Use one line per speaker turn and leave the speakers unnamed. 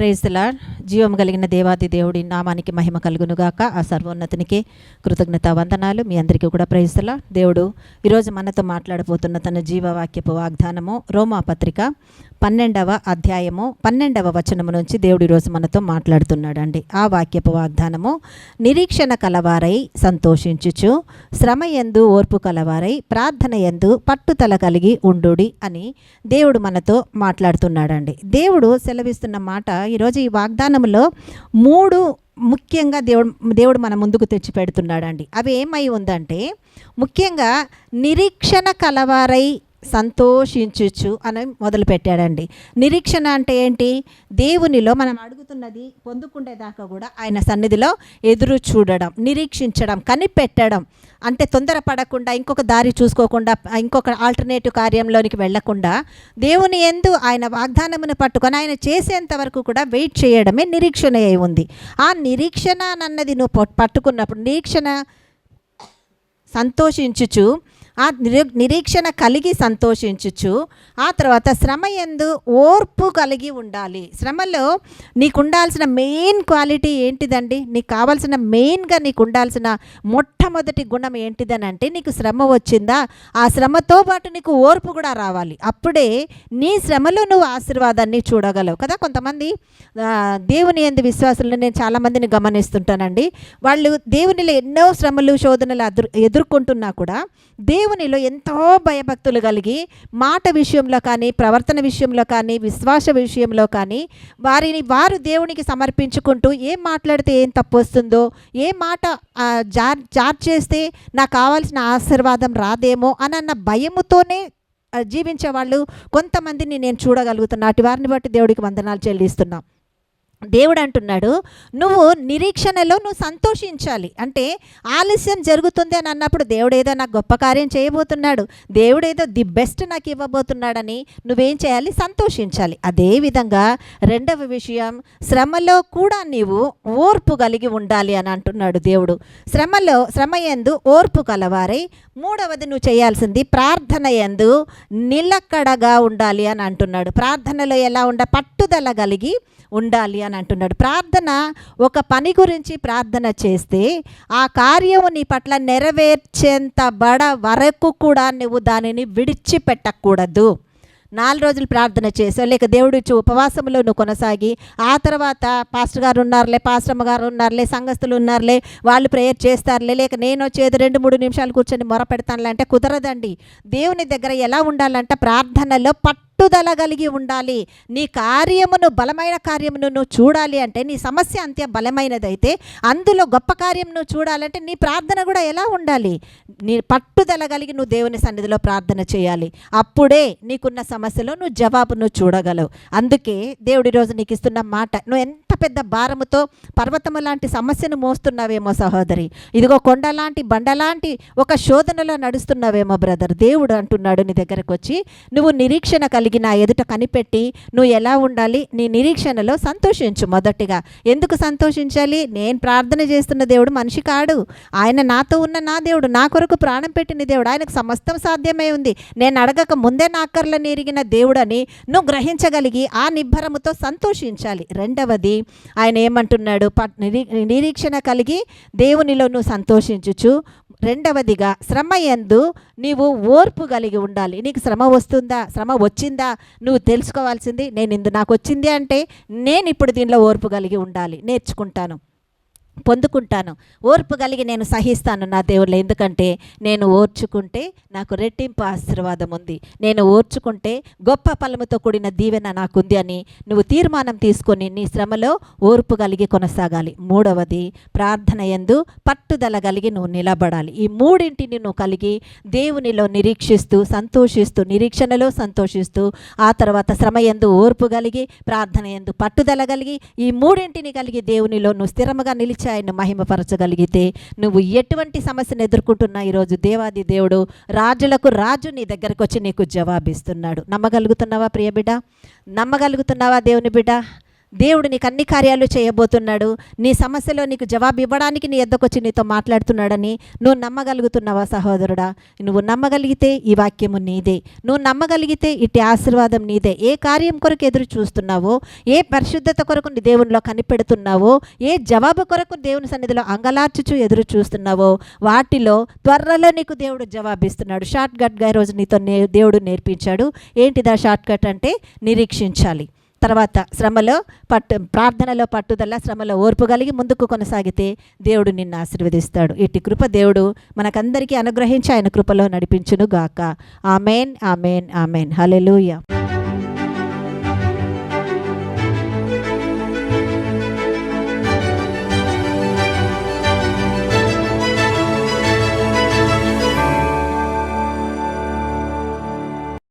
ప్రేజ్లా జీవం కలిగిన దేవాది దేవుడి నామానికి మహిమ కలుగునుగాక. ఆ సర్వోన్నతునికి కృతజ్ఞత వందనాలు. మీ అందరికీ కూడా ప్రేజ్లా దేవుడు ఈరోజు మనతో మాట్లాడబోతున్న తన జీవవాక్యపు వాగ్దానము రోమా పత్రిక పన్నెండవ అధ్యాయము పన్నెండవ వచనము నుంచి దేవుడు ఈరోజు మనతో మాట్లాడుతున్నాడండి. ఆ వాక్యపు వాగ్దానము నిరీక్షణ కలవారై సంతోషించుచు శ్రమ ఎందు ఓర్పు కలవారై ప్రార్థన ఎందు పట్టుదల కలిగి ఉండుడి అని దేవుడు మనతో మాట్లాడుతున్నాడండి. దేవుడు సెలవిస్తున్న మాట ఈరోజు ఈ వాగ్దానంలో మూడు ముఖ్యంగా దేవుడు దేవుడు మన ముందుకు తెచ్చి పెడుతున్నాడండి. అవి ఏమై ఉందంటే ముఖ్యంగా నిరీక్షణ కలవారై సంతోషించుచు అని మొదలుపెట్టాడండి. నిరీక్షణ అంటే ఏంటి? దేవునిలో మనం అడుగుతున్నది పొందుకునేదాకా కూడా ఆయన సన్నిధిలో ఎదురు చూడడం నిరీక్షించడం కనిపెట్టడం. అంటే తొందరపడకుండా ఇంకొక దారి చూసుకోకుండా ఇంకొక ఆల్టర్నేటివ్ కార్యంలోనికి వెళ్ళకుండా దేవుని ఎందు ఆయన వాగ్దానమును పట్టుకొని ఆయన చేసేంత వరకు కూడా వెయిట్ చేయడమే నిరీక్షణ అయి ఉంది. ఆ నిరీక్షణ అన్నది నువ్వు పట్టుకున్నప్పుడు నిరీక్షణ సంతోషించుచు ఆ నిరీక్షణ కలిగి సంతోషించుచు ఆ తర్వాత శ్రమ ఎందు ఓర్పు కలిగి ఉండాలి. శ్రమలో నీకు ఉండాల్సిన మెయిన్ క్వాలిటీ ఏంటిదండి? నీకు కావాల్సిన మెయిన్గా నీకు ఉండాల్సిన మొట్టమొదటి గుణం ఏంటిదని అంటే నీకు శ్రమ వచ్చిందా ఆ శ్రమతో పాటు నీకు ఓర్పు కూడా రావాలి. అప్పుడే నీ శ్రమలో నువ్వు ఆశీర్వాదాన్ని చూడగలవు కదా. కొంతమంది దేవుని ఎందు విశ్వాసులను నేను చాలామందిని గమనిస్తుంటానండి. వాళ్ళు దేవునిలో ఎన్నో శ్రమలు శోధనలు ఎదుర్కొంటున్నా కూడా దేవునిలో ఎంతో భయభక్తులు కలిగి మాట విషయంలో కానీ ప్రవర్తన విషయంలో కానీ విశ్వాస విషయంలో కానీ వారిని వారు దేవునికి సమర్పించుకుంటూ ఏం మాట్లాడితే ఏం తప్పు వస్తుందో ఏ మాట జార్ జార్ చేస్తే నాకు కావాల్సిన ఆశీర్వాదం రాదేమో అన్న భయముతోనే జీవించే వాళ్ళు కొంతమందిని నేను చూడగలుగుతున్నా. అటు వారిని బట్టి దేవుడికి వందనాలు చెల్లిస్తున్నా. దేవుడు అంటున్నాడు నువ్వు నిరీక్షణలో నువ్వు సంతోషించాలి. అంటే ఆలస్యం జరుగుతుంది అని అన్నప్పుడు దేవుడు ఏదో నాకు గొప్ప కార్యం చేయబోతున్నాడు దేవుడు ఏదో ది బెస్ట్ నాకు ఇవ్వబోతున్నాడని నువ్వేం చేయాలి? సంతోషించాలి. అదేవిధంగా రెండవ విషయం శ్రమలో కూడా నీవు ఓర్పు కలిగి ఉండాలి అని అంటున్నాడు దేవుడు. శ్రమలో శ్రమ ఎందు ఓర్పు కలవారై మూడవది నువ్వు చేయాల్సింది ప్రార్థన ఎందు నిలకడగా ఉండాలి అని అంటున్నాడు. ప్రార్థనలో ఎలా ఉండ పట్టుదల కలిగి ఉండాలి అని అంటున్నాడు. ప్రార్థన ఒక పని గురించి ప్రార్థన చేస్తే ఆ కార్యము నీ పట్ల నెరవేర్చేంత బడ వరకు కూడా నువ్వు దానిని విడిచిపెట్టకూడదు. నాలుగు రోజులు ప్రార్థన చేసావు లేక దేవుడు ఇచ్చి ఉపవాసంలో నువ్వు కొనసాగి ఆ తర్వాత పాస్టర్ గారు ఉన్నారులే పాస్టమ్మ గారు ఉన్నారులే సంఘస్థులు ఉన్నారులే వాళ్ళు ప్రేయర్ చేస్తారులే లేక నేను వచ్చేది రెండు మూడు నిమిషాలు కూర్చొని మొర పెడతానులే అంటే కుదరదండి. దేవుని దగ్గర ఎలా ఉండాలంటే ప్రార్థనలో పట్టుదల కలిగి ఉండాలి. నీ కార్యమును బలమైన కార్యమును నువ్వు చూడాలి అంటే నీ సమస్య అంతే బలమైనదైతే అందులో గొప్ప కార్యం నువ్వు చూడాలంటే నీ ప్రార్థన కూడా ఎలా ఉండాలి? నీ పట్టుదల కలిగి నువ్వు దేవుని సన్నిధిలో ప్రార్థన చేయాలి. అప్పుడే నీకున్న సమస్యలో నువ్వు జవాబు నువ్వు చూడగలవు. అందుకే దేవుడి రోజు నీకు ఇస్తున్న మాట నువ్వు ఎంత పెద్ద భారముతో పర్వతము లాంటి సమస్యను మోస్తున్నావేమో సహోదరి. ఇదిగో కొండ లాంటి బండ లాంటి ఒక శోధనలో నడుస్తున్నావేమో బ్రదర్. దేవుడు అంటున్నాడు నీ దగ్గరకు వచ్చి నువ్వు నిరీక్షణ కలిగి నా ఎదుట కనిపెట్టి నువ్వు ఎలా ఉండాలి నీ నిరీక్షణలో సంతోషించు మొదటిగా. ఎందుకు సంతోషించాలి? నేను ప్రార్థన చేస్తున్న దేవుడు మనిషి కాడు. ఆయన నాతో ఉన్న నా దేవుడు నా కొరకు ప్రాణం పెట్టిన దేవుడు ఆయనకు సమస్తం సాధ్యమై ఉంది. నేను అడగక ముందే నా అక్కర్లను ఎరిగిన దేవుడని నువ్వు గ్రహించగలిగి ఆ నిబ్బరముతో సంతోషించాలి. రెండవది ఆయన ఏమంటున్నాడు? పట్ నిరీక్షణ కలిగి దేవునిలో నువ్వు సంతోషించుచు. రెండవదిగా శ్రమ ఎందు నీవు ఓర్పు కలిగి ఉండాలి. నీకు శ్రమ వస్తుందా? శ్రమ వచ్చిందా? నువ్వు తెలుసుకోవాల్సింది నేను ఇందు నాకు వచ్చింది అంటే నేను ఇప్పుడు దీనిలో ఓర్పు కలిగి ఉండాలి నేర్చుకుంటాను. పొందుకుంటాను. ఓర్పు కలిగి నేను సహిస్తాను నా దేవుళ్ళు. ఎందుకంటే నేను ఓర్చుకుంటే నాకు రెట్టింపు ఆశీర్వాదం ఉంది. నేను ఓర్చుకుంటే గొప్ప ఫలముతో కూడిన దీవెన నాకుంది అని నువ్వు తీర్మానం తీసుకొని నీ శ్రమలో ఓర్పు కలిగి కొనసాగాలి. మూడవది ప్రార్థన ఎందు పట్టుదల కలిగి నువ్వు నిలబడాలి. ఈ మూడింటిని నువ్వు కలిగి దేవునిలో నిరీక్షిస్తూ సంతోషిస్తూ నిరీక్షణలో సంతోషిస్తూ ఆ తర్వాత శ్రమ ఎందు ఓర్పు కలిగి ప్రార్థన ఎందు పట్టుదల కలిగి ఈ మూడింటిని కలిగి దేవునిలో నువ్వు స్థిరముగా నిలిచా ఆయన్ని మహిమపరచగలిగితే నువ్వు ఎటువంటి సమస్యను ఎదుర్కొంటున్నా ఈరోజు దేవాది దేవుడు రాజులకు రాజు నీ దగ్గరకు వచ్చి నీకు జవాబిస్తున్నాడు. నమ్మగలుగుతున్నావా ప్రియబిడ్డ? నమ్మగలుగుతున్నావా దేవుని బిడ్డ? దేవుడు నీకు అన్ని కార్యాలు చేయబోతున్నాడు. నీ సమస్యలో నీకు జవాబు ఇవ్వడానికి నీ ఎద్దకొచ్చి నీతో మాట్లాడుతున్నాడని నువ్వు నమ్మగలుగుతున్నావా సహోదరుడా? నువ్వు నమ్మగలిగితే ఈ వాక్యము నీదే. నువ్వు నమ్మగలిగితే ఇటు ఆశీర్వాదం నీదే. ఏ కార్యం కొరకు ఎదురు చూస్తున్నావో ఏ పరిశుద్ధత కొరకు నీ దేవునిలో కనిపెడుతున్నావో ఏ జవాబు కొరకు దేవుని సన్నిధిలో అంగలార్చుచు ఎదురు చూస్తున్నావో వాటిలో త్వరలో నీకు దేవుడు జవాబిస్తున్నాడు. షార్ట్ కట్గా ఈరోజు నీతో నే దేవుడు నేర్పించాడు. ఏంటిదా షార్ట్ కట్ అంటే? నిరీక్షించాలి. తర్వాత శ్రమలో పట్టు ప్రార్థనలో పట్టుదల శ్రమలో ఓర్పు కలిగి ముందుకు కొనసాగితే దేవుడు నిన్ను ఆశీర్వదిస్తాడు. ఇట్టి కృప దేవుడు మనకందరికీ అనుగ్రహించి ఆయన కృపలో నడిపించును గాక ఆమెన్ ఆమెన్ ఆమెన్. హలెలూయ